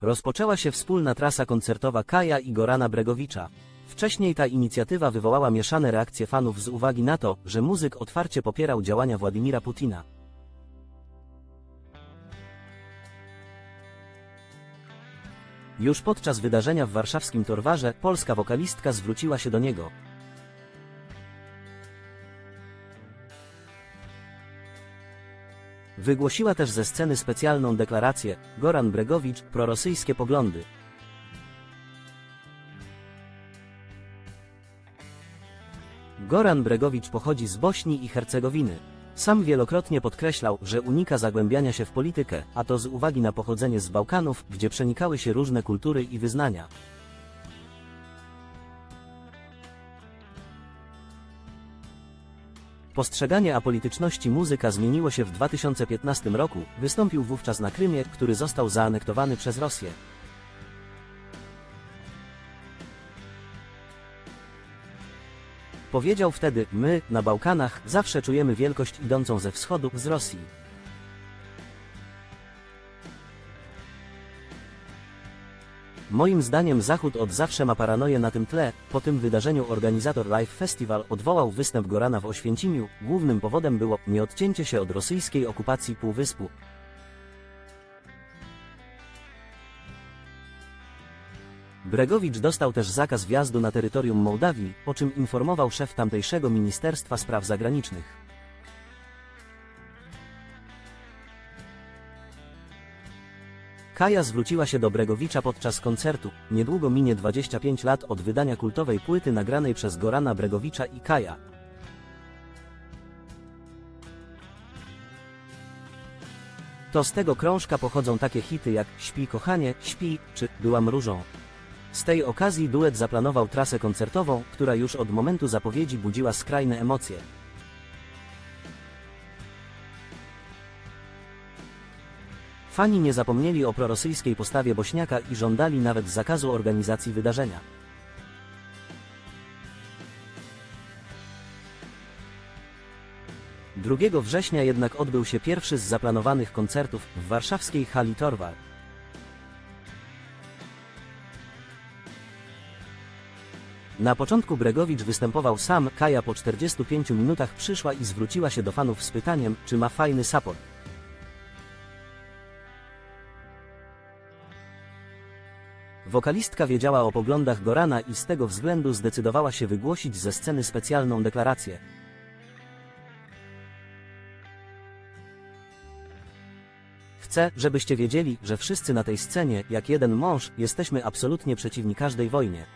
Rozpoczęła się wspólna trasa koncertowa Kaja i Gorana Bregowicza. Wcześniej ta inicjatywa wywołała mieszane reakcje fanów z uwagi na to, że muzyk otwarcie popierał działania Władimira Putina. Już podczas wydarzenia w warszawskim Torwarze polska wokalistka zwróciła się do niego. Wygłosiła też ze sceny specjalną deklarację Goran Bregowicz, prorosyjskie poglądy. Goran Bregowicz pochodzi z Bośni i Hercegowiny. Sam wielokrotnie podkreślał, że unika zagłębiania się w politykę, a to z uwagi na pochodzenie z Bałkanów, gdzie przenikały się różne kultury i wyznania. Postrzeganie apolityczności muzyka zmieniło się w 2015 roku, wystąpił wówczas na Krymie, który został zaanektowany przez Rosję. Powiedział wtedy, my, na Bałkanach, zawsze czujemy wielkość idącą ze wschodu, z Rosji. Moim zdaniem Zachód od zawsze ma paranoję na tym tle, po tym wydarzeniu organizator Live Festival odwołał występ Gorana w Oświęcimiu, głównym powodem było nieodcięcie się od rosyjskiej okupacji Półwyspu. Bregowicz dostał też zakaz wjazdu na terytorium Mołdawii, o czym informował szef tamtejszego Ministerstwa Spraw Zagranicznych. Kaja zwróciła się do Bregowicza podczas koncertu. Niedługo minie 25 lat od wydania kultowej płyty nagranej przez Gorana Bregowicza i Kaja. To z tego krążka pochodzą takie hity jak Śpi kochanie, śpi, czy Byłam różą. Z tej okazji duet zaplanował trasę koncertową, która już od momentu zapowiedzi budziła skrajne emocje. Fani nie zapomnieli o prorosyjskiej postawie Bośniaka i żądali nawet zakazu organizacji wydarzenia. Drugiego września jednak odbył się pierwszy z zaplanowanych koncertów w warszawskiej hali Torwar. Na początku Bregowicz występował sam, Kaja po 45 minutach przyszła i zwróciła się do fanów z pytaniem, czy ma fajny support. Wokalistka wiedziała o poglądach Gorana i z tego względu zdecydowała się wygłosić ze sceny specjalną deklarację. Chcę, żebyście wiedzieli, że wszyscy na tej scenie, jak jeden mąż, jesteśmy absolutnie przeciwni każdej wojnie.